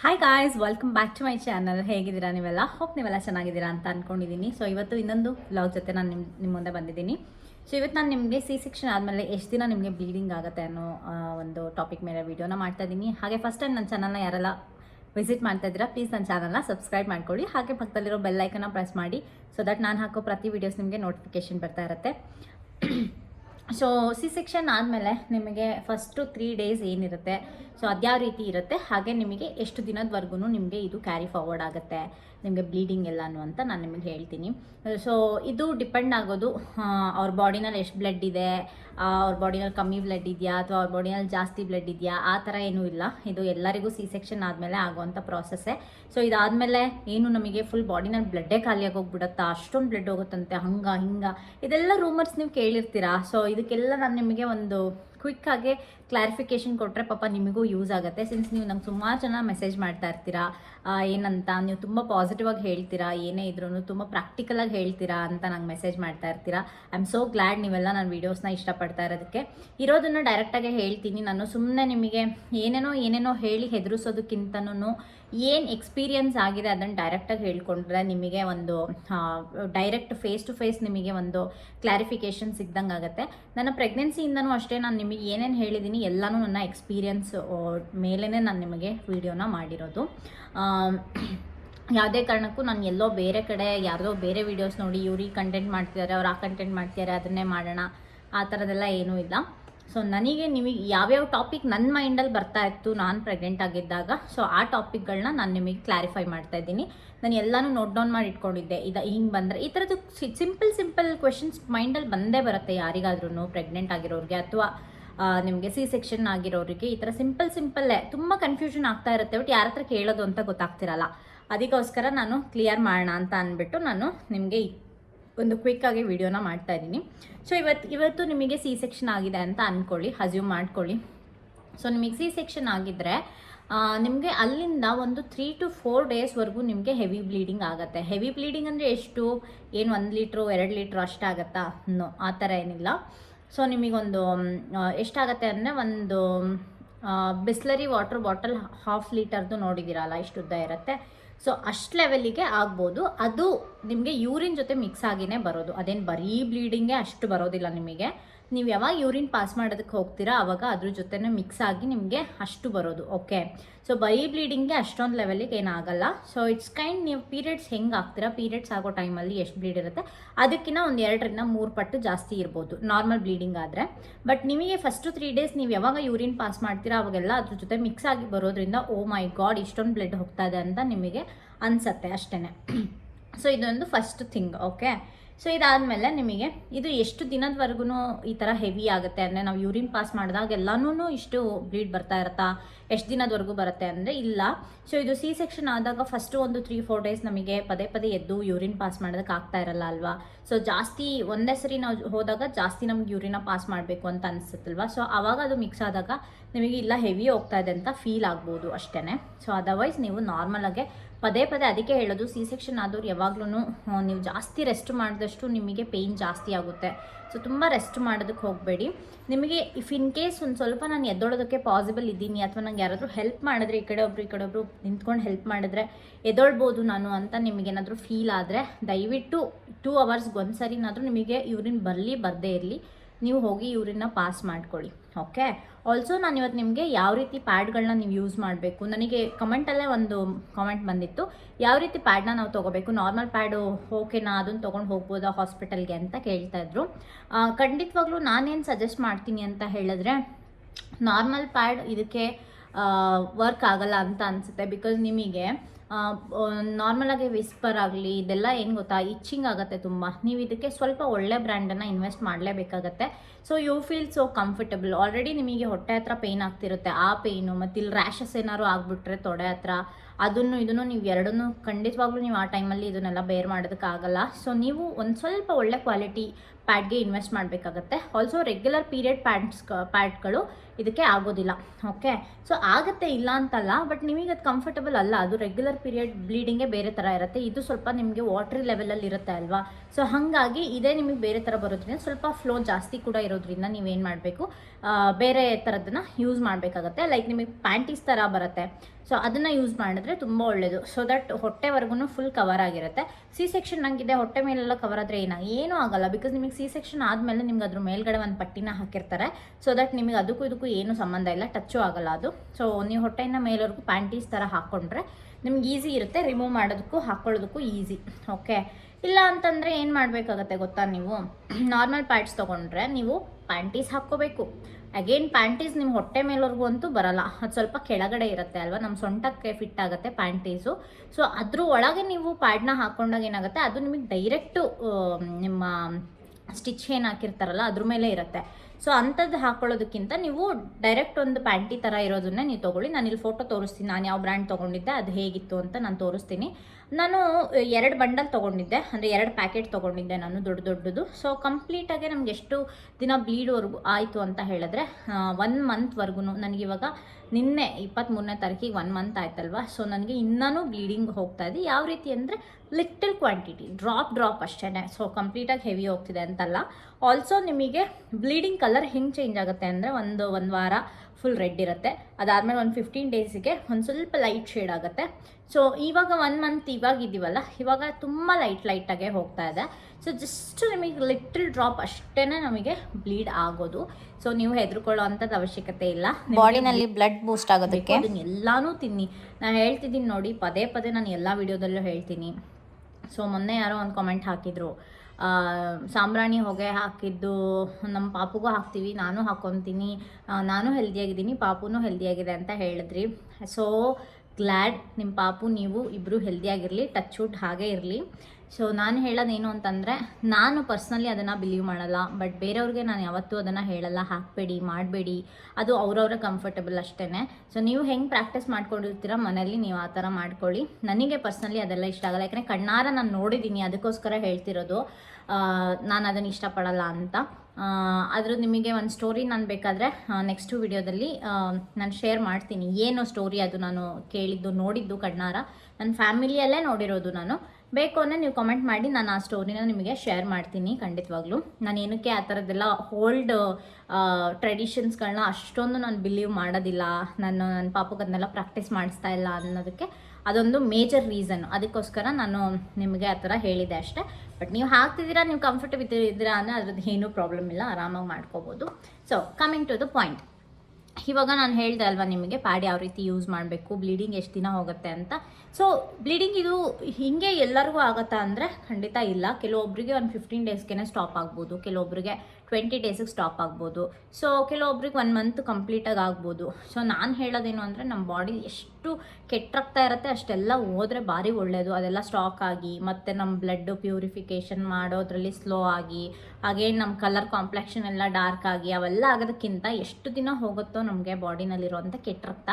Hi guys welcome back to my channel ಹೇಗಿದ್ದೀರಾ ನೀವೆಲ್ಲ? Hope ನೀವೆಲ್ಲ ಚೆನ್ನಾಗಿದ್ದೀರಾ ಅಂತ ಅಂದ್ಕೊಂಡಿದ್ದೀನಿ ಸೊ ಇವತ್ತು ಇನ್ನೊಂದು ಬ್ಲಾಗ್ ಜೊತೆ ನಾನು ನಿಮ್ಮ ನಿಮ್ಮ ಮುಂದೆ ಬಂದಿದ್ದೀನಿ. ಸೊ ಇವತ್ತು ನಾನು ನಿಮಗೆ ಸಿ ಸೆಕ್ಷನ್ ಆದಮೇಲೆ ಎಷ್ಟು ದಿನ ನಿಮಗೆ ಬ್ಲೀಡಿಂಗ್ ಆಗುತ್ತೆ ಅನ್ನೋ ಒಂದು ಟಾಪಿಕ್ ಮೇಲೆ ವೀಡಿಯೋನ ಮಾಡ್ತಾ ಇದ್ದೀನಿ ಹಾಗೆ ಫಸ್ಟ್ ಟೈಮ್ ನನ್ನ ಚಾನಲ್ನ ಯಾರೆಲ್ಲ ವಿಸಿಟ್ ಮಾಡ್ತಾ ಇದ್ದೀರಾ ಪ್ಲೀಸ್ ನನ್ನ ಚಾನಲ್ನ ಸಬ್ಸ್ಕ್ರೈಬ್ ಮಾಡ್ಕೊಳ್ಳಿ. ಹಾಗೆ ಪಕ್ಕದಲ್ಲಿರೋ ಬೆಲ್ ಐಕನ್ನ ಪ್ರೆಸ್ ಮಾಡಿ ಸೊ ದಟ್ ನಾನು ಹಾಕೋ ಪ್ರತಿ ವೀಡಿಯೋಸ್ ನಿಮಗೆ ನೋಟಿಫಿಕೇಶನ್ ಬರ್ತಾ ಇರುತ್ತೆ. ಸೊ ಸಿ ಸೆಕ್ಷನ್ ಆದಮೇಲೆ ನಿಮಗೆ ಫಸ್ಟು ತ್ರೀ ಡೇಸ್ ಏನಿರುತ್ತೆ ಸೊ ಅದ್ಯಾವ ರೀತಿ ಇರುತ್ತೆ? ಹಾಗೆ ನಿಮಗೆ ಎಷ್ಟು ದಿನದವರೆಗೂ ನಿಮಗೆ ಇದು ಕ್ಯಾರಿ ಫಾರ್ವರ್ಡ್ ಆಗುತ್ತೆ, ನಿಮಗೆ ಬ್ಲೀಡಿಂಗ್ ಎಲ್ಲಾನು ಅಂತ ನಾನು ನಿಮಗೆ ಹೇಳ್ತೀನಿ. ಸೊ ಇದು ಡಿಪೆಂಡ್ ಆಗೋದು ಅವ್ರ ಬಾಡಿನಲ್ಲಿ ಎಷ್ಟು ಬ್ಲಡ್ ಇದೆ ಅವ್ರ ಬಾಡಿನಲ್ಲಿ ಕಮ್ಮಿ ಬ್ಲಡ್ ಇದೆಯಾ, ಅಥವಾ ಅವ್ರ ಬಾಡಿನಲ್ಲಿ ಜಾಸ್ತಿ ಬ್ಲಡ್ ಇದೆಯಾ, ಆ ಥರ ಏನೂ ಇಲ್ಲ. ಇದು ಎಲ್ಲರಿಗೂ ಸಿ ಸೆಕ್ಷನ್ ಆದಮೇಲೆ ಆಗುವಂಥ ಪ್ರಾಸೆಸ್ಸೇ ಸೊ ಇದಾದಮೇಲೆ ಏನು ನಮಗೆ ಫುಲ್ ಬಾಡಿನಲ್ಲಿ ಬ್ಲಡ್ಡೇ ಖಾಲಿಯಾಗಿ ಹೋಗ್ಬಿಡುತ್ತಾ? ಅಷ್ಟೊಂದು ಬ್ಲಡ್ ಹೋಗುತ್ತಂತೆ, ಹಂಗ, ಹಿಂಗ. ಇದೆಲ್ಲ ರೂಮರ್ಸ್ ನೀವು ಕೇಳಿರ್ತೀರಾ? ಸೊ ಇದಕ್ಕೆಲ್ಲ ನಾನು ನಿಮಗೆ ಒಂದು ಕ್ವಿಕ್ ಆಗಿ ಕ್ಲಾರಿಫಿಕೇಶನ್ ಕೊಟ್ಟರೆ ಪಾಪ ನಿಮಗೂ ಯೂಸ್ ಆಗುತ್ತೆ. ಸಿನ್ಸ್ ನೀವು ನಂಗೆ ಸುಮಾರು ಜನ ಮೆಸೇಜ್ ಮಾಡ್ತಾ ಇರ್ತೀರಾ ಏನಂತ ನೀವು ತುಂಬ ಪಾಸಿಟಿವ್ ಆಗಿ ಹೇಳ್ತೀರಾ, ಏನೇ ಇದ್ರೂ ತುಂಬ ಪ್ರಾಕ್ಟಿಕಲ್ ಆಗಿ ಹೇಳ್ತೀರಾ ಅಂತ ನಂಗೆ ಮೆಸೇಜ್ ಮಾಡ್ತಾ ಇರ್ತೀರಾ ಐ ಆಮ್ ಸೋ ಗ್ಲ್ಯಾಡ್ ನೀವೆಲ್ಲ ನನ್ನ ವೀಡಿಯೋಸ್ನ ಇಷ್ಟಪಡ್ತಾ ಇರೋದಕ್ಕೆ. ಇರೋದನ್ನು ಡೈರೆಕ್ಟಾಗಿ ಹೇಳ್ತೀನಿ. ನಾನು ಸುಮ್ಮನೆ ನಿಮಗೆ ಏನೇನೋ ಏನೇನೋ ಹೇಳಿ ಹೆದರಿಸೋದಕ್ಕಿಂತನೂ ಏನು ಎಕ್ಸ್ಪೀರಿಯನ್ಸ್ ಆಗಿದೆ ಅದನ್ನು ಡೈರೆಕ್ಟಾಗಿ ಹೇಳ್ಕೊಂಡ್ರೆ ನಿಮಗೆ ಒಂದು ಡೈರೆಕ್ಟ್ ಫೇಸ್ ಟು ಫೇಸ್ ನಿಮಗೆ ಒಂದು ಕ್ಲಾರಿಫಿಕೇಶನ್ ಸಿಗ್ದಂಗೆ ಆಗುತ್ತೆ ನನ್ನ ಪ್ರೆಗ್ನೆನ್ಸಿಯಿಂದನೂ ಅಷ್ಟೇ ನಾನು ನಿಮಗೆ ಏನೇನು ಹೇಳಿದ್ದೀನಿ ಎಲ್ಲನೂ ನನ್ನ ಎಕ್ಸ್ಪೀರಿಯನ್ಸ್ ಮೇಲೇ ನಾನು ನಿಮಗೆ ವಿಡಿಯೋನ ಮಾಡಿರೋದು. ಯಾವುದೇ ಕಾರಣಕ್ಕೂ ನಾನು ಎಲ್ಲೋ ಬೇರೆ ಕಡೆ ಯಾರದೋ ಬೇರೆ ವೀಡಿಯೋಸ್ ನೋಡಿ ಇವ್ರು ಈ ಕಂಟೆಂಟ್ ಮಾಡ್ತಿದ್ದಾರೆ ಅವ್ರು ಆ ಕಂಟೆಂಟ್ ಮಾಡ್ತಿದ್ದಾರೆ ಅದನ್ನೇ ಮಾಡೋಣ, ಆ ಥರದ್ದೆಲ್ಲ ಏನೂ ಇಲ್ಲ. ಸೊ ನನಗೆ ನಿಮಗೆ ಯಾವ್ಯಾವ ಟಾಪಿಕ್ ನನ್ನ ಮೈಂಡಲ್ಲಿ ಬರ್ತಾ ಇತ್ತು ನಾನು ಪ್ರೆಗ್ನೆಂಟ್ ಆಗಿದ್ದಾಗ ಸೊ ಆ ಟಾಪಿಕ್ಗಳನ್ನ ನಾನು ನಿಮಗೆ ಕ್ಲಾರಿಫೈ ಮಾಡ್ತಾ ಇದ್ದೀನಿ. ನಾನು ಎಲ್ಲನೂ ನೋಟ್ ಡೌನ್ ಮಾಡಿ ಇಟ್ಕೊಂಡಿದ್ದೆ. ಇದು ಹಿಂಗೆ ಬಂದರೆ, ಈ ಥರದ್ದು ಸಿಂಪಲ್ ಸಿಂಪಲ್ ಕ್ವೆಶನ್ಸ್ ಮೈಂಡಲ್ಲಿ ಬಂದೇ ಬರುತ್ತೆ ಯಾರಿಗಾದ್ರೂ ಪ್ರೆಗ್ನೆಂಟ್ ಆಗಿರೋರಿಗೆ ಅಥವಾ ನಿಮಗೆ ಸಿ ಸೆಕ್ಷನ್ ಆಗಿರೋರಿಗೆ ಈ ಥರ ಸಿಂಪಲ್ ಸಿಂಪಲ್ಲೇ ತುಂಬ ಕನ್ಫ್ಯೂಷನ್ ಆಗ್ತಾ ಇರುತ್ತೆ ಬಟ್ ಯಾರ ಹತ್ರ ಕೇಳೋದು ಅಂತ ಗೊತ್ತಾಗ್ತಿರಲ್ಲ. ಅದಕ್ಕೋಸ್ಕರ ನಾನು ಕ್ಲಿಯರ್ ಮಾಡೋಣ ಅಂತ ಅಂದ್ಬಿಟ್ಟು ನಾನು ನಿಮಗೆ ಒಂದು ಕ್ವಿಕ್ ಆಗಿ ವಿಡಿಯೋನ ಮಾಡ್ತಾ ಇದ್ದೀನಿ. ಸೊ ಇವತ್ತು ಇವತ್ತು ನಿಮಗೆ ಸಿ ಸೆಕ್ಷನ್ ಆಗಿದೆ ಅಂತ ಅಂದ್ಕೊಳ್ಳಿ ಹಸ್ಯೂಮ್ ಮಾಡ್ಕೊಳ್ಳಿ. ಸೊ ನಿಮಗೆ ಸಿ ಸೆಕ್ಷನ್ ಆಗಿದ್ದರೆ ನಿಮಗೆ ಅಲ್ಲಿಂದ ಒಂದು ತ್ರೀ ಟು ಫೋರ್ ಡೇಸ್ವರೆಗೂ ನಿಮಗೆ ಹೆವಿ ಬ್ಲೀಡಿಂಗ್ ಆಗುತ್ತೆ. ಹೆವಿ ಬ್ಲೀಡಿಂಗ್ ಅಂದರೆ ಎಷ್ಟು? ಏನು ಒಂದು ಲೀಟ್ರು, ಎರಡು ಲೀಟ್ರು ಅಷ್ಟಾಗತ್ತಾ ಅನ್ನೋ ಆ ಥರ ಏನಿಲ್ಲ. ಸೊ ನಿಮಗೊಂದು ಎಷ್ಟಾಗತ್ತೆ ಅಂದರೆ ಒಂದು ಬಿಸ್ಲರಿ ವಾಟರ್ ಬಾಟಲ್ ಹಾಫ್ ಲೀಟರ್ದು ನೋಡಿದ್ದೀರಲ್ಲ ಇಷ್ಟು ಉದ್ದ ಇರುತ್ತೆ. ಸೊ ಅಷ್ಟು ಲೆವೆಲಿಗೆ ಆಗ್ಬೋದು. ಅದು ನಿಮಗೆ ಯೂರಿನ್ ಜೊತೆ ಮಿಕ್ಸ್ ಆಗಿನೇ ಬರೋದು. ಅದೇನು ಬರೀ ಬ್ಲೀಡಿಂಗೇ ಅಷ್ಟು ಬರೋದಿಲ್ಲ ನಿಮಗೆ. ನೀವು ಯಾವಾಗ ಯೂರಿನ್ ಪಾಸ್ ಮಾಡೋದಕ್ಕೆ ಹೋಗ್ತೀರಾ, ಅವಾಗ ಅದ್ರ ಜೊತೆನೇ ಮಿಕ್ಸ್ ಆಗಿ ನಿಮಗೆ ಅಷ್ಟು ಬರೋದು ಓಕೆ ಸೊ ಬೈ ಬ್ಲೀಡಿಂಗ್ಗೆ ಅಷ್ಟೊಂದು ಲೆವೆಲಿಗೆ ಏನಾಗಲ್ಲ ಸೊ ಇಟ್ಸ್ ಕೈಂಡ್ ನೀವು ಪೀರಿಯಡ್ಸ್ ಹೆಂಗೆ ಆಗ್ತೀರಾ ಪೀರಿಯಡ್ಸ್ ಆಗೋ ಟೈಮಲ್ಲಿ ಎಷ್ಟು ಬ್ಲೀಡ್ ಇರುತ್ತೆ ಅದಕ್ಕಿಂತ ಒಂದು ಎರಡರಿಂದ ಮೂರು ಪಟ್ಟು ಜಾಸ್ತಿ ಇರ್ಬೋದು ನಾರ್ಮಲ್ ಬ್ಲೀಡಿಂಗ್ ಆದರೆ. ಬಟ್ ನಿಮಗೆ ಫಸ್ಟು ತ್ರೀ ಡೇಸ್ ನೀವು ಯಾವಾಗ ಯೂರಿನ್ ಪಾಸ್ ಮಾಡ್ತೀರಾ, ಅವಾಗೆಲ್ಲ ಅದ್ರ ಜೊತೆ ಮಿಕ್ಸ್ ಆಗಿ ಬರೋದ್ರಿಂದ ಓ ಮೈ ಗಾಡ್ ಇಷ್ಟೊಂದು ಬ್ಲಡ್ ಹೋಗ್ತಾ ಇದೆ ಅಂತ ನಿಮಗೆ ಅನಿಸತ್ತೆ ಅಷ್ಟೇ ಸೊ ಇದೊಂದು ಫಸ್ಟ್ ಥಿಂಗ್ ಓಕೆ ಸೊ ಇದಾದಮೇಲೆ ನಿಮಗೆ ಇದು ಎಷ್ಟು ದಿನದವರೆಗೂ ಈ ಥರ ಹೆವಿ ಆಗುತ್ತೆ? ಅಂದರೆ ನಾವು ಯೂರಿನ್ ಪಾಸ್ ಮಾಡಿದಾಗ ಎಲ್ಲನೂ ಇಷ್ಟು ಬ್ಲೀಡ್ ಬರ್ತಾ ಇರುತ್ತಾ? ಎಷ್ಟು ದಿನದವರೆಗೂ ಬರುತ್ತೆ ಅಂದರೆ ಇಲ್ಲ. ಸೊ ಇದು ಸಿ ಸೆಕ್ಷನ್ ಆದಾಗ ಫಸ್ಟು ಒಂದು ತ್ರೀ ಫೋರ್ ಡೇಸ್ ನಮಗೆ ಪದೇ ಪದೇ ಎದ್ದು ಯೂರಿನ್ ಪಾಸ್ ಮಾಡೋದಕ್ಕೆ ಆಗ್ತಾ ಇರಲ್ಲ ಅಲ್ವಾ? ಸೊ ಜಾಸ್ತಿ ಒಂದೇ ಸರಿ ನಾವು ಹೋದಾಗ ಜಾಸ್ತಿ ನಮ್ಗೆ ಯೂರಿನ ಪಾಸ್ ಮಾಡಬೇಕು ಅಂತ ಅನಿಸುತ್ತಲ್ವಾ? ಸೊ ಆವಾಗ ಅದು ಮಿಕ್ಸ್ ಆದಾಗ ನಿಮಗೆ ಇಲ್ಲ ಹೆವಿ ಹೋಗ್ತಾ ಇದೆ ಅಂತ ಫೀಲ್ ಆಗ್ಬೋದು ಅಷ್ಟೇ ಸೊ ಅದರ್ವೈಸ್ ನೀವು ನಾರ್ಮಲಾಗೆ ಪದೇ ಪದೇ ಅದಕ್ಕೆ ಹೇಳೋದು, ಸಿ ಸೆಕ್ಷನ್ ಆದವ್ರು ಯಾವಾಗ್ಲೂ ನೀವು ಜಾಸ್ತಿ ರೆಸ್ಟ್ ಮಾಡಿದಷ್ಟು ನಿಮಗೆ ಪೇಯ್ನ್ ಜಾಸ್ತಿ ಆಗುತ್ತೆ. ಸೊ ತುಂಬ ರೆಸ್ಟ್ ಮಾಡೋದಕ್ಕೆ ಹೋಗಬೇಡಿ. ನಿಮಗೆ ಇಫ್ ಇನ್ ಕೇಸ್ ಒಂದು ಸ್ವಲ್ಪ ನಾನು ಎದ್ದೊಳೋದಕ್ಕೆ ಪಾಸಿಬಲ್ ಇದ್ದೀನಿ, ಅಥವಾ ನಂಗೆ ಯಾರಾದರೂ ಹೆಲ್ಪ್ ಮಾಡಿದ್ರೆ, ಈ ಕಡೆ ಒಬ್ರು, ಈ ಕಡೆ ಒಬ್ರು ನಿಂತ್ಕೊಂಡು ಹೆಲ್ಪ್ ಮಾಡಿದ್ರೆ ಎದ್ದೊಳ್ಬೋದು ನಾನು ಅಂತ ನಿಮಗೇನಾದರೂ ಫೀಲ್ ಆದರೆ, ದಯವಿಟ್ಟು ಟೂ ಅವರ್ಸ್ಗೆ ಒಂದು ಸರಿನಾದರೂ ನಿಮಗೆ ಯೂರಿನ್ ಬರಲಿ, ಬರದೇ ಇರಲಿ. ನೀವು ಹೋಗಿ ಇವ್ರನ್ನ ಪಾಸ್ ಮಾಡ್ಕೊಳ್ಳಿ ಓಕೆ ಆಲ್ಸೋ ನಾನು ಇವತ್ತು ನಿಮಗೆ ಯಾವ ರೀತಿ ಪ್ಯಾಡ್ಗಳನ್ನ ನೀವು ಯೂಸ್ ಮಾಡಬೇಕು? ನನಗೆ ಕಮೆಂಟಲ್ಲೇ ಒಂದು ಕಾಮೆಂಟ್ ಬಂದಿತ್ತು. ಯಾವ ರೀತಿ ಪ್ಯಾಡ್ನ ನಾವು ತೊಗೋಬೇಕು? ನಾರ್ಮಲ್ ಪ್ಯಾಡು ಓಕೆನಾ ಅದನ್ನು ತೊಗೊಂಡು ಹೋಗ್ಬೋದಾ ಹಾಸ್ಪಿಟಲ್ಗೆ ಅಂತ ಕೇಳ್ತಾ ಇದ್ರು. ಖಂಡಿತವಾಗ್ಲೂ ನಾನೇನು ಸಜೆಸ್ಟ್ ಮಾಡ್ತೀನಿ ಅಂತ ಹೇಳಿದ್ರೆ ನಾರ್ಮಲ್ ಪ್ಯಾಡ್ ಇದಕ್ಕೆ ವರ್ಕ್ ಆಗಲ್ಲ ಅಂತ ಅನಿಸುತ್ತೆ. ಬಿಕಾಸ್ ನಿಮಗೆ ನಾರ್ಮಲಾಗಿ ವಿಸ್ಪರ್ ಆಗಲಿ, ಇದೆಲ್ಲ ಏನು ಗೊತ್ತಾ ಇಚ್ಚಿಂಗ್ ಆಗುತ್ತೆ ತುಂಬ. ನೀವು ಇದಕ್ಕೆ ಸ್ವಲ್ಪ ಒಳ್ಳೆ ಬ್ರ್ಯಾಂಡನ್ನು invest ಮಾಡಲೇಬೇಕಾಗತ್ತೆ. So you feel so comfortable already ನಿಮಗೆ ಹೊಟ್ಟೆ ಹತ್ರ ಪೇಯ್ನ್ ಆಗ್ತಿರುತ್ತೆ. ಆ ಪೇಯ್ನು ಮತ್ತು ಇಲ್ಲಿ ರ್ಯಾಷಸ್ ಏನಾದ್ರು ಆಗಿಬಿಟ್ರೆ ತೊಡೆ ಹತ್ರ, ಅದನ್ನು ಇದನ್ನು ನೀವು ಎರಡನ್ನೂ ಖಂಡಿತವಾಗ್ಲೂ ನೀವು ಆ ಟೈಮಲ್ಲಿ ಇದನ್ನೆಲ್ಲ ಬೇರ್ ಮಾಡೋದಕ್ಕಾಗಲ್ಲ. ಸೊ ನೀವು ಒಂದು ಸ್ವಲ್ಪ ಒಳ್ಳೆ ಕ್ವಾಲಿಟಿ ಪ್ಯಾಡ್ಗೆ ಇನ್ವೆಸ್ಟ್ ಮಾಡಬೇಕಾಗತ್ತೆ. ಆಲ್ಸೋ ರೆಗ್ಯುಲರ್ ಪೀರಿಯಡ್ ಪ್ಯಾಡ್ಸ್ ಪ್ಯಾಡ್ಗಳು ಇದಕ್ಕೆ ಆಗೋದಿಲ್ಲ. ಓಕೆ ಸೊ ಆಗುತ್ತೆ ಇಲ್ಲ ಅಂತಲ್ಲ ಬಟ್ ನಿಮಗೆ ಅದು ಕಂಫರ್ಟಬಲ್ ಅಲ್ಲ. ಅದು ರೆಗ್ಯುಲರ್ ಪೀರಿಯಡ್ ಬ್ಲೀಡಿಂಗೇ ಬೇರೆ ಥರ ಇರುತ್ತೆ. ಇದು ಸ್ವಲ್ಪ ನಿಮಗೆ ವಾಟ್ರಿ ಲೆವೆಲಲ್ಲಿ ಇರುತ್ತೆ ಅಲ್ವಾ? ಸೊ ಹಾಗಾಗಿ ಇದೇ ನಿಮಗೆ ಬೇರೆ ಥರ ಬರೋದ್ರಿಂದ ಸ್ವಲ್ಪ ಫ್ಲೋ ಜಾಸ್ತಿ ಕೂಡ ಇರೋದ್ರಿಂದ ನೀವೇನು ಮಾಡಬೇಕು? ಬೇರೆ ಥರದನ್ನ ಯೂಸ್ ಮಾಡಬೇಕಾಗತ್ತೆ. ಲೈಕ್ ನಿಮಗೆ ಪ್ಯಾಂಟೀಸ್ ಥರ ಬರುತ್ತೆ. ಸೊ ಅದನ್ನು ಯೂಸ್ ಮಾಡಿದ್ರೆ ತುಂಬ ಒಳ್ಳೆಯದು ಸೊ ದಟ್ ಹೊಟ್ಟೆವರೆಗೂ ಫುಲ್ ಕವರ್ ಆಗಿರುತ್ತೆ. ಸಿ ಸೆಕ್ಷನ್ ನಂಗಿದೆ, ಹೊಟ್ಟೆ ಮೇಲೆಲ್ಲ ಕವರ್ ಆದರೆ ಏನ? ಏನೂ ಆಗಲ್ಲ. ಬಿಕಾಸ್ ನಿಮಗೆ ಸಿ ಸೆಕ್ಷನ್ ಆದಮೇಲೆ ನಿಮ್ಗೆ ಅದ್ರ ಮೇಲ್ಗಡೆ ಒಂದು ಪಟ್ಟಿನ ಹಾಕಿರ್ತಾರೆ. ಸೊ ದಟ್ ನಿಮಗೆ ಅದಕ್ಕೂ ಇದಕ್ಕೂ ಏನೂ ಸಂಬಂಧ ಇಲ್ಲ ಟಚ್ಚು ಆಗಲ್ಲ ಅದು. ಸೊ ನೀವು ಹೊಟ್ಟೆಯಿಂದ ಮೇಲವರೆಗೂ ಪ್ಯಾಂಟೀಸ್ ಥರ ಹಾಕ್ಕೊಂಡ್ರೆ ನಿಮ್ಗೆ ಈಸಿ ಇರುತ್ತೆ ರಿಮೂವ್ ಮಾಡೋದಕ್ಕೂ ಹಾಕ್ಕೊಳ್ಳೋದಕ್ಕೂ ಈಸಿ ಓಕೆ ಇಲ್ಲ ಅಂತಂದರೆ ಏನು ಮಾಡಬೇಕಾಗತ್ತೆ ಗೊತ್ತಾ ನೀವು? ನಾರ್ಮಲ್ ಪ್ಯಾಡ್ಸ್ ತೊಗೊಂಡ್ರೆ ನೀವು ಪ್ಯಾಂಟೀಸ್ ಹಾಕ್ಕೋಬೇಕು. ಅಗೇನ್ ಪ್ಯಾಂಟೀಸ್ ನಿಮ್ಮ ಹೊಟ್ಟೆ ಮೇಲವರೆಗೂ ಅಂತೂ ಬರಲ್ಲ. ಅದು ಸ್ವಲ್ಪ ಕೆಳಗಡೆ ಇರುತ್ತೆ ಅಲ್ವಾ? ನಮ್ಮ ಸೊಂಟಕ್ಕೆ ಫಿಟ್ ಆಗುತ್ತೆ ಪ್ಯಾಂಟೀಸು ಸೊ ಅದ್ರ ಒಳಗೆ ನೀವು ಪ್ಯಾಡ್ನ ಹಾಕ್ಕೊಂಡಾಗ ಏನಾಗುತ್ತೆ? ಅದು ನಿಮಗೆ ಡೈರೆಕ್ಟು ನಿಮ್ಮ ಸ್ಟಿಚ್ ಏನು ಹಾಕಿರ್ತಾರಲ್ಲ, ಅದ್ರ ಮೇಲೆ ಇರುತ್ತೆ. ಸೊ ಅಂಥದ್ದು ಹಾಕೊಳ್ಳೋದಕ್ಕಿಂತ ನೀವು ಡೈರೆಕ್ಟ್ ಒಂದು ಪ್ಯಾಂಟಿ ಥರ ಇರೋದನ್ನ ನೀವು ತೊಗೊಳ್ಳಿ. ನಾನು ಇಲ್ಲಿ ಫೋಟೋ ತೋರಿಸ್ತೀನಿ, ನಾನು ಯಾವ ಬ್ರ್ಯಾಂಡ್ ತೊಗೊಂಡಿದ್ದೆ, ಅದು ಹೇಗಿತ್ತು ಅಂತ ನಾನು ತೋರಿಸ್ತೀನಿ. ನಾನು ಎರಡು ಬಂಡಲ್ ತೊಗೊಂಡಿದ್ದೆ, ಅಂದರೆ ಎರಡು ಪ್ಯಾಕೆಟ್ ತೊಗೊಂಡಿದ್ದೆ ನಾನು, ದೊಡ್ಡ ದೊಡ್ಡದು. ಸೊ ಕಂಪ್ಲೀಟಾಗಿ ನಮ್ಗೆ ಎಷ್ಟು ದಿನ ಬ್ಲೀಡ್ವರೆಗೂ ಆಯಿತು ಅಂತ ಹೇಳಿದ್ರೆ ಒನ್ ಮಂತ್ವರೆಗೂ ನನಗಿವಾಗ ನಿನ್ನೆ ಇಪ್ಪತ್ತ್ಮೂರನೇ ತಾರೀಕಿಗೆ ಒನ್ ಮಂತ್ ಆಯ್ತಲ್ವಾ? ಸೊ ನನಗೆ ಇನ್ನೂ ಬ್ಲೀಡಿಂಗ್ ಹೋಗ್ತಾ ಇದೆ. ಯಾವ ರೀತಿ ಅಂದರೆ ಲಿಟಲ್ ಕ್ವಾಂಟಿಟಿ ಡ್ರಾಪ್ ಡ್ರಾಪ್ ಅಷ್ಟೇ ಸೊ ಕಂಪ್ಲೀಟಾಗಿ ಹೆವಿ ಹೋಗ್ತಿದೆ ಅಂತಲ್ಲ. ಆಲ್ಸೋ ನಿಮಗೆ ಬ್ಲೀಡಿಂಗ್ ಕಲರ್ ಹೆಂಗೆ ಚೇಂಜ್ ಆಗುತ್ತೆ ಅಂದರೆ ಒಂದು ಒಂದು ವಾರ ಫುಲ್ ರೆಡ್ ಇರುತ್ತೆ. ಅದಾದಮೇಲೆ ಒಂದು ಫಿಫ್ಟೀನ್ ಡೇಸಿಗೆ ಒಂದು ಸ್ವಲ್ಪ ಲೈಟ್ ಶೇಡ್ ಆಗುತ್ತೆ. ಸೊ ಇವಾಗ ಒನ್ ಮಂತ್ ಇವಾಗ ಇದ್ದೀವಲ್ಲ ಇವಾಗ ತುಂಬ ಲೈಟ್ ಲೈಟಾಗೆ ಹೋಗ್ತಾ ಇದೆ. ಸೊ ಜಸ್ಟ್ ನಿಮಗೆ ಲಿಟಲ್ ಡ್ರಾಪ್ ಅಷ್ಟೇ ನಮಗೆ ಬ್ಲೀಡ್ ಆಗೋದು. ಸೊ ನೀವು ಹೆದರ್ಕೊಳ್ಳೋ ಅಂಥದ್ದು ಅವಶ್ಯಕತೆ ಇಲ್ಲ. ಬಾಡಿನಲ್ಲಿ ಬ್ಲಡ್ ಬೂಸ್ಟ್ ಆಗೋದಕ್ಕೆ? ಎಲ್ಲಾನು ತಿನ್ನಿ. ನಾನು ಹೇಳ್ತಿದ್ದೀನಿ ನೋಡಿ ಪದೇ ಪದೇ ನಾನು ಎಲ್ಲ ವಿಡಿಯೋದಲ್ಲೂ ಹೇಳ್ತೀನಿ. ಸೊ ಮೊನ್ನೆ ಯಾರೋ ಒಂದು ಕಾಮೆಂಟ್ ಹಾಕಿದ್ರು. ಸಾಂಬ್ರಾಣಿ ಹೊಗೆ ಹಾಕಿದ್ದು ನಮ್ಮ ಪಾಪುಗೂ ಹಾಕ್ತೀವಿ, ನಾನು ಹಾಕ್ಕೊತೀನಿ ನಾನು ಹೆಲ್ದಿಯಾಗಿದ್ದೀನಿ ಪಾಪುನೂ ಹೆಲ್ದಿಯಾಗಿದೆ ಅಂತ ಹೇಳಿದ್ರಿ. ಸೊ ಗ್ಲ್ಯಾಡ್ ನಿಮ್ಮ ಪಾಪು, ನೀವು ಇಬ್ಬರು ಹೆಲ್ದಿಯಾಗಿರಲಿ ಟಚ್ ವುಡ್ ಹಾಗೇ ಇರಲಿ. ಸೊ ನಾನು ಹೇಳೋದೇನು ಅಂತಂದರೆ, ನಾನು ಪರ್ಸ್ನಲಿ ಅದನ್ನು ಬಿಲೀವ್ ಮಾಡಲ್ಲ ಬಟ್ ಬೇರೆಯವ್ರಿಗೆ ನಾನು ಯಾವತ್ತೂ ಅದನ್ನು ಹೇಳಲ್ಲ, ಹಾಕಬೇಡಿ, ಮಾಡಬೇಡಿ, ಅದು ಅವ್ರವ್ರ ಕಂಫರ್ಟಬಲ್ ಅಷ್ಟೇ ಸೊ ನೀವು ಹೆಂಗೆ ಪ್ರಾಕ್ಟೀಸ್ ಮಾಡ್ಕೊಂಡಿರ್ತೀರ ಮನೇಲಿ ನೀವು ಆ ಥರ ಮಾಡ್ಕೊಳ್ಳಿ. ನನಗೆ ಪರ್ಸ್ನಲಿ ಅದೆಲ್ಲ ಇಷ್ಟ ಆಗಲ್ಲ, ಯಾಕಂದರೆ ಕಣ್ಣಾರ ನಾನು ನೋಡಿದ್ದೀನಿ ಅದಕ್ಕೋಸ್ಕರ ಹೇಳ್ತಿರೋದು ನಾನು ಅದನ್ನು ಇಷ್ಟಪಡಲ್ಲ ಅಂತ. ಅದ್ರ ನಿಮಗೆ ಒಂದು ಸ್ಟೋರಿ ನಾನು ಬೇಕಾದರೆ ನೆಕ್ಸ್ಟು ವಿಡಿಯೋದಲ್ಲಿ ನಾನು ಶೇರ್ ಮಾಡ್ತೀನಿ. ಏನು ಸ್ಟೋರಿ ಅದು ನಾನು ಕೇಳಿದ್ದು, ನೋಡಿದ್ದು ಕಣ್ಣಾರ. ನನ್ನ ಫ್ಯಾಮಿಲಿಯಲ್ಲೇ ನೋಡಿರೋದು ನಾನು. ಬೇಕು ಅಂದರೆ ನೀವು ಕಮೆಂಟ್ ಮಾಡಿ, ನಾನು ಆ ಸ್ಟೋರಿನ ನಿಮಗೆ ಶೇರ್ ಮಾಡ್ತೀನಿ ಖಂಡಿತವಾಗ್ಲೂ. ನಾನು ಏನಕ್ಕೆ ಆ ಥರದ್ದೆಲ್ಲ ಓಲ್ಡ್ ಟ್ರೆಡಿಷನ್ಸ್ಗಳನ್ನ ಅಷ್ಟೊಂದು ನಾನು ಬಿಲೀವ್ ಮಾಡೋದಿಲ್ಲ. ನಾನು ನನ್ನ ಪಾಪಕ್ಕೆ ಅದನ್ನೆಲ್ಲ ಪ್ರಾಕ್ಟೀಸ್ ಮಾಡಿಸ್ತಾ ಇಲ್ಲ ಅನ್ನೋದಕ್ಕೆ ಅದೊಂದು ಮೇಜರ್ ರೀಸನ್ ಅದಕ್ಕೋಸ್ಕರ ನಾನು ನಿಮಗೆ ಆ ಥರ ಹೇಳಿದೆ ಅಷ್ಟೇ. ಬಟ್ ನೀವು ಹಾಕ್ತಿದ್ದೀರಾ, ನೀವು ಕಂಫರ್ಟಬಲ್ ಇದ್ದೀರಾ ಅಂದರೆ ಅದ್ರದ್ದು ಏನೂ ಪ್ರಾಬ್ಲಮ್ ಇಲ್ಲ. ಆರಾಮಾಗಿ ಮಾಡ್ಕೋಬೋದು. So coming to the point ಇವಾಗ ನಾನು ಹೇಳ್ದೆ ಅಲ್ವಾ ನಿಮಗೆ ಪ್ಯಾಡ್ ಯಾವ ರೀತಿ ಯೂಸ್ ಮಾಡಬೇಕು ಬ್ಲೀಡಿಂಗ್ ಎಷ್ಟು ದಿನ ಹೋಗುತ್ತೆ ಅಂತ. ಸೊ ಬ್ಲೀಡಿಂಗ್ ಇದು ಹೀಗೆ ಎಲ್ಲರಿಗೂ ಆಗುತ್ತಾ ಅಂದರೆ ಖಂಡಿತ ಇಲ್ಲ. ಕೆಲವೊಬ್ಬರಿಗೆ ಒಂದು ಫಿಫ್ಟೀನ್ ಡೇಸ್ಗೆ ಸ್ಟಾಪ್ ಆಗ್ಬೋದು. ಕೆಲವೊಬ್ಬರಿಗೆ ಟ್ವೆಂಟಿ ಡೇಸಿಗೆ ಸ್ಟಾಪ್ ಆಗ್ಬೋದು. ಸೊ ಕೆಲವೊಬ್ರಿಗೆ ಒನ್ ಮಂತ್ ಕಂಪ್ಲೀಟಾಗಿ ಆಗ್ಬೋದು. ಸೊ ನಾನು ಹೇಳೋದೇನು ಅಂದರೆ ನಮ್ಮ ಬಾಡಿ ಎಷ್ಟು ಕೆಟ್ಟಾಗ್ತಾ ಇರುತ್ತೆ ಅಷ್ಟೆಲ್ಲ ಹೋದರೆ ಭಾರಿ ಒಳ್ಳೆಯದು ಅದೆಲ್ಲ ಸ್ಟಾಕ್ ಆಗಿ, ಮತ್ತು ನಮ್ಮ ಬ್ಲಡ್ ಪ್ಯೂರಿಫಿಕೇಷನ್ ಮಾಡೋದ್ರಲ್ಲಿ ಸ್ಲೋ ಆಗಿ, ಹಾಗೇ ನಮ್ಮ ಕಲರ್ ಕಾಂಪ್ಲೆಕ್ಷನ್ ಎಲ್ಲ ಡಾರ್ಕ್ ಆಗಿ, ಅವೆಲ್ಲ ಆಗೋದಕ್ಕಿಂತ ಎಷ್ಟು ದಿನ ಹೋಗುತ್ತೋ ನಮಗೆ ಬಾಡಿನಲ್ಲಿರುವಂಥ ಕೆಟ್ಟ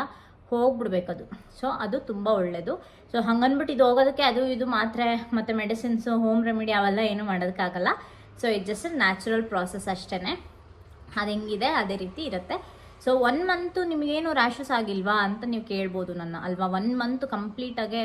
ಹೋಗ್ಬಿಡ್ಬೇಕದು ಸೊ ಅದು ತುಂಬ ಒಳ್ಳೆಯದು ಸೊ ಹಂಗನ್ಬಿಟ್ಟು ಇದು ಹೋಗೋದಕ್ಕೆ ಅದು ಇದು ಮಾತ್ರೆ, ಮತ್ತು ಮೆಡಿಸಿನ್ಸು ಹೋಮ್ ರೆಮಿಡಿ ಅವೆಲ್ಲ ಏನೂ ಮಾಡೋದಕ್ಕಾಗಲ್ಲ. So it just natural process ಅಷ್ಟೇ ಅದು ಹೆಂಗಿದೆ? ಅದೇ ರೀತಿ ಇರುತ್ತೆ. ಸೊ ಒನ್ ಮಂತು ನಿಮಗೇನು ರ್ಯಾಷಸ್ ಆಗಿಲ್ವಾ ಅಂತ ನೀವು ಕೇಳ್ಬೋದು ನನ್ನ, ಅಲ್ವಾ? ಒನ್ ಮಂತ್ ಕಂಪ್ಲೀಟಾಗೆ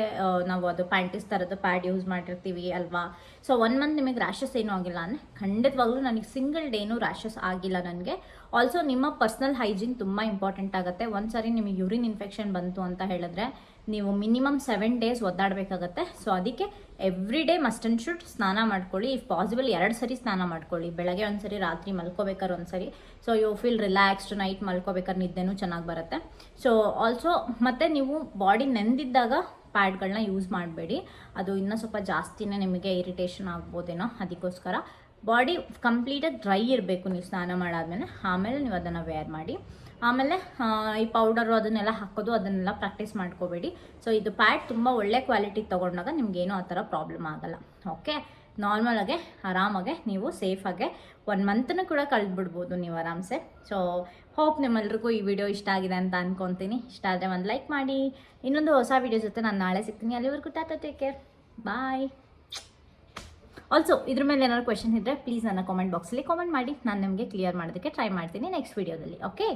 ನಾವು ಅದು ಪ್ಯಾಂಟಿಸ್ ಥರದ್ದು ಪ್ಯಾಡ್ ಯೂಸ್ ಮಾಡಿರ್ತೀವಿ, ಅಲ್ವಾ? ಸೊ ಒನ್ ಮಂತ್ ನಿಮಗೆ ರ್ಯಾಷಸ್ ಏನೂ ಆಗಿಲ್ಲ ಅಂದರೆ ಖಂಡಿತವಾಗ್ಲೂ ನನಗೆ ಸಿಂಗಲ್ ಡೇನೂ ರ್ಯಾಷಸ್ ಆಗಿಲ್ಲ ನನಗೆ. ಆಲ್ಸೋ ನಿಮ್ಮ ಪರ್ಸ್ನಲ್ ಹೈಜೀನ್ ತುಂಬ ಇಂಪಾರ್ಟೆಂಟ್ ಆಗುತ್ತೆ. ಒಂದು ಸಾರಿ ನಿಮಗೆ ಯೂರಿನ್ ಇನ್ಫೆಕ್ಷನ್ ಬಂತು ಅಂತ ಹೇಳಿದ್ರೆ ನೀವು ಮಿನಿಮಮ್ ಸೆವೆನ್ ಡೇಸ್ ಒದ್ದಾಡಬೇಕಾಗತ್ತೆ. ಸೊ ಅದಕ್ಕೆ every day must and should ಸ್ನಾನ ಮಾಡ್ಕೊಳ್ಳಿ. ಇಫ್ ಪಾಸಿಬಲ್ ಎರಡು ಸರಿ ಸ್ನಾನ ಮಾಡ್ಕೊಳ್ಳಿ. ಬೆಳಗ್ಗೆ ಒಂದು ಸರಿ, ರಾತ್ರಿ ಮಲ್ಕೋಬೇಕಾದ್ರೆ ಒಂದು ಸರಿ. So you feel relaxed night ಮಲ್ಕೋಬೇಕಾದ್ರೆ ನಿದ್ದೆನೂ ಚೆನ್ನಾಗಿ ಬರುತ್ತೆ. ಸೊ ಆಲ್ಸೋ ಮತ್ತು ನೀವು ಬಾಡಿ ನೆಂದಿದ್ದಾಗ ಪ್ಯಾಡ್ಗಳನ್ನ ಯೂಸ್ ಮಾಡಬೇಡಿ. ಅದು ಇನ್ನೂ ಸ್ವಲ್ಪ ಜಾಸ್ತಿನೇ ನಿಮಗೆ ಇರಿಟೇಷನ್ ಆಗ್ಬೋದೇನೋ ಅದಕ್ಕೋಸ್ಕರ. ಬಾಡಿ ಕಂಪ್ಲೀಟಾಗಿ ಡ್ರೈ ಇರಬೇಕು ನೀವು ಸ್ನಾನ ಮಾಡಾದ್ಮೇಲೆ. ಆಮೇಲೆ ನೀವು ಅದನ್ನು ವೇರ್ ಮಾಡಿ. ಆಮೇಲೆ ಈ ಪೌಡರು ಅದನ್ನೆಲ್ಲ ಹಾಕೋದು, ಅದನ್ನೆಲ್ಲ ಪ್ರಾಕ್ಟೀಸ್ ಮಾಡ್ಕೋಬೇಡಿ. ಸೊ ಇದು ಪ್ಯಾಡ್ ತುಂಬ ಒಳ್ಳೆ ಕ್ವಾಲಿಟಿ ತೊಗೊಂಡಾಗ ನಿಮಗೇನು ಆ ಥರ ಪ್ರಾಬ್ಲಮ್ ಆಗಲ್ಲ. ಓಕೆ ನಾರ್ಮಲಾಗೆ ಆರಾಮಾಗೆ, ನೀವು ಸೇಫಾಗೆ ಒನ್ ಮಂತನ್ನು ಕೂಡ ಕಳೆದ್ಬಿಡ್ಬೋದು ನೀವು ಆರಾಮ್ಸೆ. ಸೊ ಹೋಪ್ ನಿಮ್ಮೆಲ್ರಿಗೂ ಈ ವಿಡಿಯೋ ಇಷ್ಟ ಆಗಿದೆ ಅಂತ ಅಂದ್ಕೊತೀನಿ ಇಷ್ಟ ಆದರೆ ಒಂದು ಲೈಕ್ ಮಾಡಿ. ಇನ್ನೊಂದು ಹೊಸ ವಿಡಿಯೋ ಜೊತೆ ನಾನು ನಾಳೆ ಸಿಗ್ತೀನಿ. ಅಲ್ಲಿವರೆಗೂ tata take care bye also ಇದ್ರ ಮೇಲೆ ಏನಾದ್ರು ಕ್ವೆಶನ್ ಇದ್ದರೆ ಪ್ಲೀಸ್ ನನ್ನ ಕಾಮೆಂಟ್ ಬಾಕ್ಸಲ್ಲಿ ಕಾಮೆಂಟ್ ಮಾಡಿ. ನಾನು ನಿಮಗೆ ಕ್ಲಿಯರ್ ಮಾಡೋದಕ್ಕೆ ಟ್ರೈ ಮಾಡ್ತೀನಿ ನೆಕ್ಸ್ಟ್ ವಿಡಿಯೋದಲ್ಲಿ ಓಕೆ